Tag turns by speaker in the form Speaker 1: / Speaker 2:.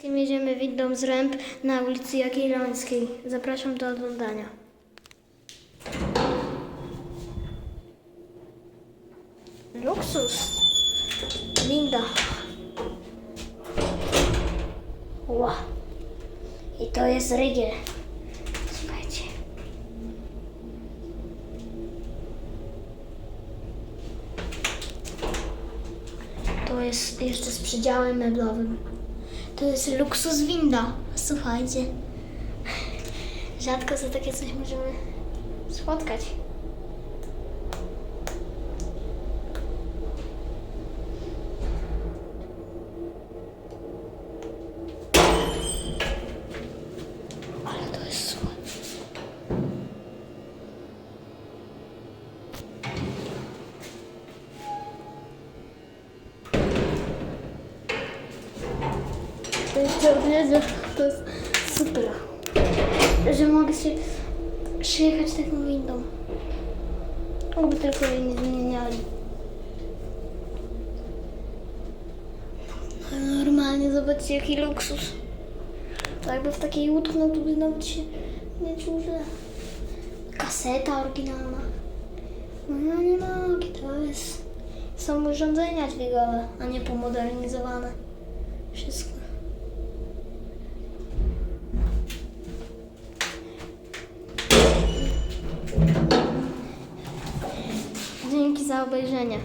Speaker 1: Wszystkim jedziemy windą z Ręb na ulicy Jagiellońskiej. Zapraszam do oglądania. Luksus. Winda. Ła. I to jest rygiel. Słuchajcie. To jest jeszcze z przydziałem meblowym. To jest luksus winda. Słuchajcie. Rzadko za takie coś możemy spotkać. Ale to jest słabe. To jest super. Że mogę się przyjechać taką windą. Oby tylko jej nie zmieniali. Ale Normalnie, zobaczcie jaki luksus. To jakby w takiej utknął, to by nawet się nie czuł źle. Kaseta oryginalna. No nie mogę, to jest... Są urządzenia dźwigowe, a nie pomodernizowane. Wszystko. Dzięki za obejrzenie.